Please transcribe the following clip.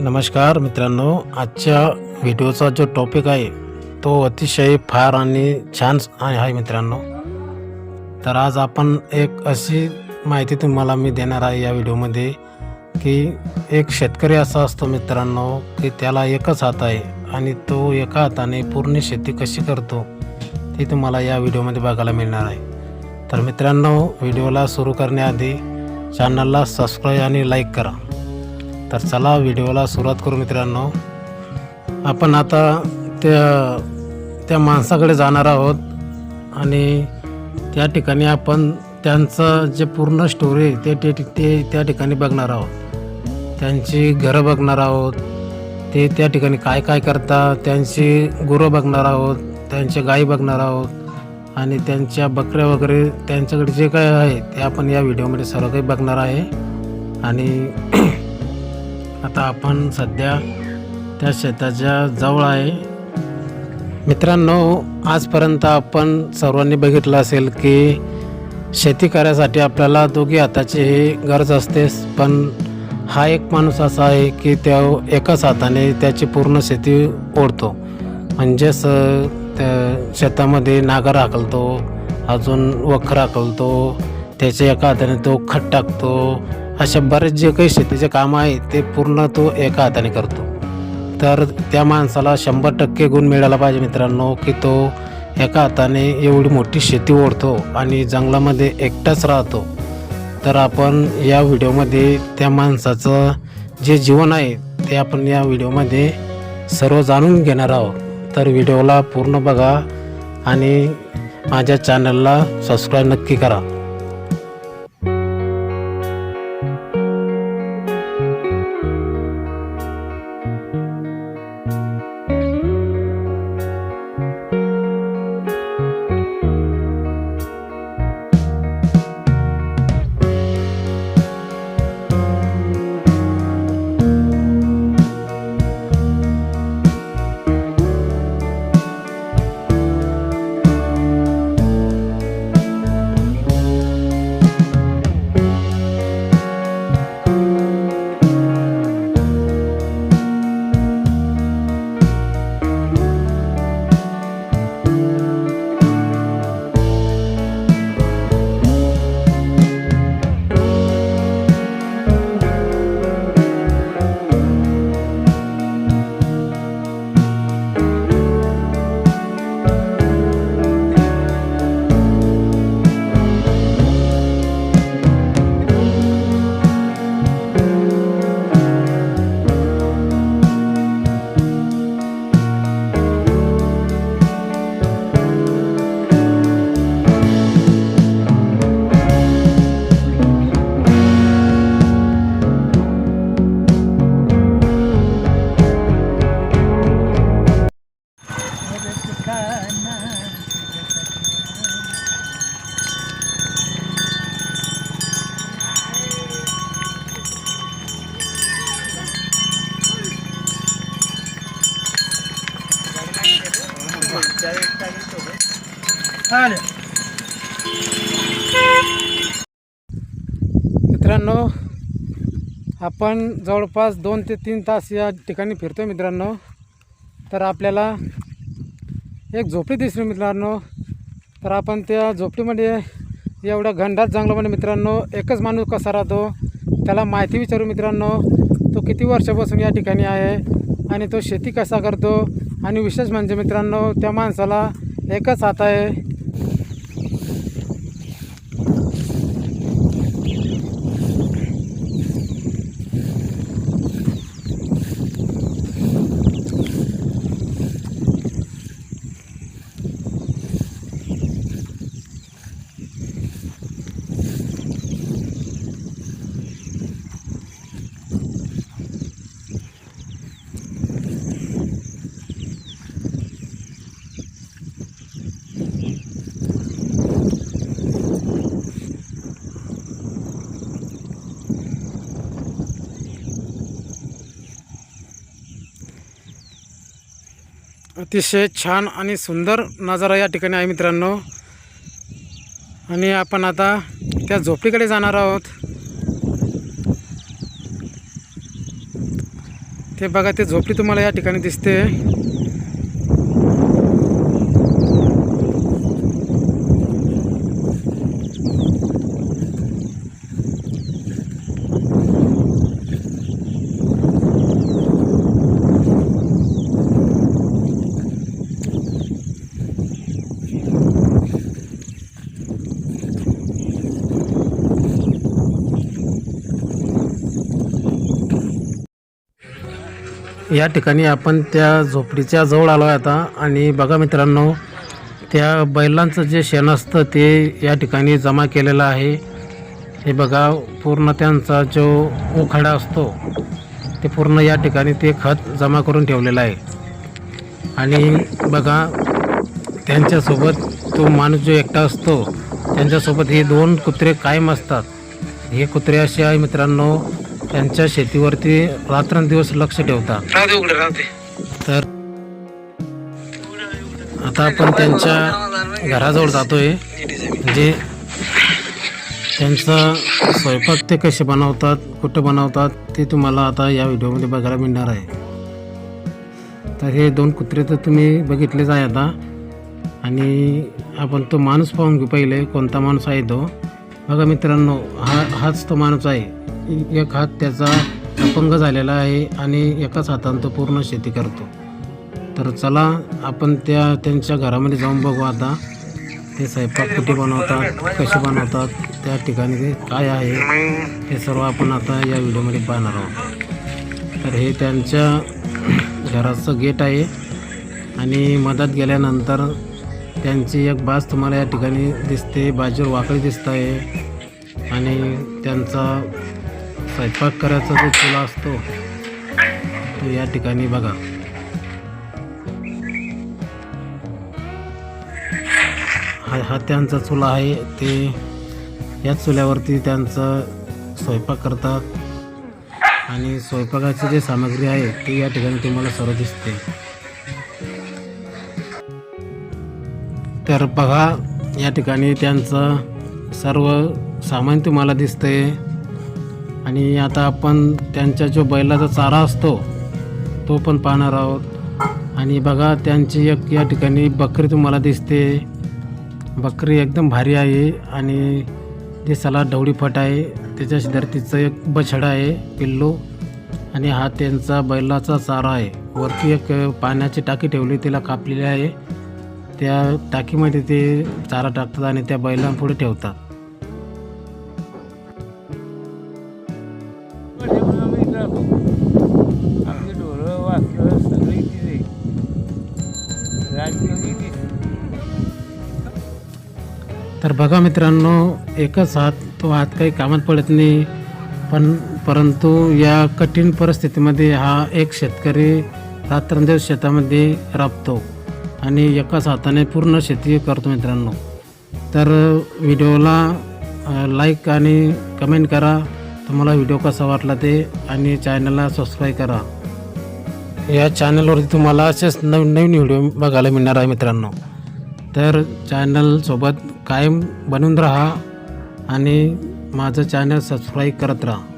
नमस्कार मित्रांनो आजच्या व्हिडिओचा जो टॉपिक आहे तो अतिशय फार आणि छान आहे मित्रांनो. तर आज आपण एक अशी माहिती तुम्हाला मी देणार आहे या व्हिडिओमध्ये की एक शेतकरी असा असतो मित्रांनो की त्याला एकच हात आहे आणि तो एका हाताने पूर्ण शेती कशी करतो ते तुम्हाला या व्हिडिओमध्ये बघायला मिळणार आहे. तर मित्रांनो व्हिडिओला सुरू करण्याआधी चॅनलला सबस्क्राईब आणि लाईक करा. तर चला व्हिडिओला सुरुवात करू मित्रांनो. आपण आता त्या त्या माणसाकडे जाणार आहोत आणि त्या ठिकाणी आपण त्यांचं जे पूर्ण स्टोरी आहे ते ते ते त्या ठिकाणी बघणार आहोत. त्यांची घरं बघणार आहोत. ते त्या ठिकाणी काय काय करतात त्यांची गुरं बघणार आहोत त्यांच्या गायी बघणार आहोत आणि त्यांच्या बकऱ्या वगैरे त्यांच्याकडे जे काय आहे ते आपण या व्हिडिओमध्ये सर्व काही बघणार आहे. आणि आता आपण सध्या त्या शेताच्या जवळ आहे. मित्रांनो आजपर्यंत आपण सर्वांनी बघितलं असेल की शेती करायसाठी आपल्याला दोघी हाताची ही गरज असते. पण हा एक माणूस असा आहे की त्या एकाच हाताने त्याची पूर्ण शेती ओढतो. म्हणजेच त्या शेतामध्ये नागर हाकलतो अजून वखर हाकलतो त्याच्या एका हाताने तो खत टाकतो अशा बरेच जे काही शेतीचे कामं आहे ते पूर्ण तो एका हाताने करतो. तर त्या माणसाला शंभर टक्के गुण मिळाला पाहिजे मित्रांनो की तो एका हाताने एवढी मोठी शेती ओढतो आणि जंगलामध्ये एकटाच राहतो. तर आपण या व्हिडिओमध्ये त्या माणसाचं जे जीवन आहे ते आपण या व्हिडिओमध्ये सर्व जाणून घेणार आहोत. तर व्हिडिओला पूर्ण बघा आणि माझ्या चॅनलला सबस्क्राईब नक्की करा. मित्रांनो आपण जवळपास दोन ते तीन तास या ठिकाणी फिरतो मित्रांनो. तर आपल्याला एक झोपडी दिसली मित्रांनो. तर आपण त्या झोपडीमध्ये एवढ्या घनदाट जंगलामध्ये मित्रांनो एकच माणूस कसा राहतो त्याला माहिती विचारू मित्रांनो. तो किती वर्षापासून या ठिकाणी आहे आणि तो शेती कसा करतो आणि विशेष म्हणजे मित्रांनो त्या माणसाला एकच हात आहे. अतिशय छान आणि सुंदर नजारा या ठिकाणी आहे मित्रांनो. आणि आपण आता त्या झोपडीकडे जाणार आहोत. ते बघा ते झोपडी तुम्हाला या ठिकाणी दिसते. या ठिकाणी आपण त्या झोपडीच्या जवळ आलो आहे आता. आणि बघा मित्रांनो त्या बैलांचं जे शेण असतं ते या ठिकाणी जमा केलेलं आहे. हे बघा पूर्ण त्यांचा जो उखाडा असतो ते पूर्ण या ठिकाणी ते खत जमा करून ठेवलेलं आहे. आणि बघा त्यांच्यासोबत तो माणूस जो एकटा असतो त्यांच्यासोबत हे दोन कुत्रे कायम असतात. हे कुत्रे असे आहे मित्रांनो त्यांच्या शेतीवरती रात्रंदिवस लक्ष ठेवतात तर आता आपण त्यांच्या घराजवळ जातोय. म्हणजे त्यांचा स्वयंपाक ते कसे बनवतात कुठं बनवतात ते तुम्हाला आता या व्हिडिओमध्ये बघायला मिळणार आहे. तर हे दोन कुत्रे तर तुम्ही बघितलेच आहे आता. आणि आपण तो माणूस पाहून घेऊ पहिले कोणता माणूस आहे तो. बघा मित्रांनो हा हाच तो माणूस आहे. एक हात त्याचा अपंग झालेला आहे आणि एकाच हातानं तो पूर्ण शेती करतो. तर चला आपण त्या त्यांच्या घरामध्ये जाऊन बघू आता. ते स्वयंपाक कुठे बनवतात कसे बनवतात त्या ठिकाणी ते काय आहे हे सर्व आपण आता या व्हिडिओमध्ये पाहणार आहोत. तर हे त्यांच्या घराचं गेट आहे आणि मधात गेल्यानंतर त्यांची एक बाज तुम्हाला या ठिकाणी दिसते बाजूर वाकडी दिसत आहे आणि त्यांचा स्वयंपाक करायचा जो चुला असतो तो या ठिकाणी बघा. हा हा त्यांचा चुला आहे ते या चुल्यावरती त्यांचं स्वयंपाक करतात. आणि स्वयंपाकाची जी सामग्री आहे ती या ठिकाणी तुम्हाला सर्व दिसते. तर बघा या ठिकाणी त्यांचं सर्व सामान तुम्हाला दिसतंय. आणि आता आपण त्यांच्या जो बैलाचा चारा असतो तो पण पाहणार आहोत. आणि बघा त्यांची एक या ठिकाणी बकरी तुम्हाला दिसते. बकरी एकदम भारी आहे आणि दिसाला ढवळीफट आहे. त्याच्या धरतीचं एक बछडा आहे पिल्लू. आणि हा त्यांचा बैलाचा चारा आहे. वरती एक पाण्याची टाकी ठेवली तिला कापलेली आहे. त्या टाकीमध्ये ते चारा टाकतात आणि त्या बैलांपुढे ठेवतात. आमचे ढोरं वासरं सगळी तिथे राजकीय तर बघा मित्रांनो एकच हात तो हात काही कामात पडत नाही पण परंतु या कठीण परिस्थितीमध्ये हा एक शेतकरी रात्रंदिवस शेतामध्ये राबतो आणि एकाच हाताने पूर्ण शेती करतो मित्रांनो. तर व्हिडिओला लाईक आणि कमेंट करा. तुम्हाला व्हिडिओ कसा वाटला ते आणि चॅनलला सबस्क्राईब करा. या चॅनलवरती तुम्हाला असेच नवीन नवीन व्हिडिओ बघायला मिळणार आहे मित्रांनो. तर चॅनलसोबत कायम बनून राहा आणि माझं चॅनल सबस्क्राईब करत राहा.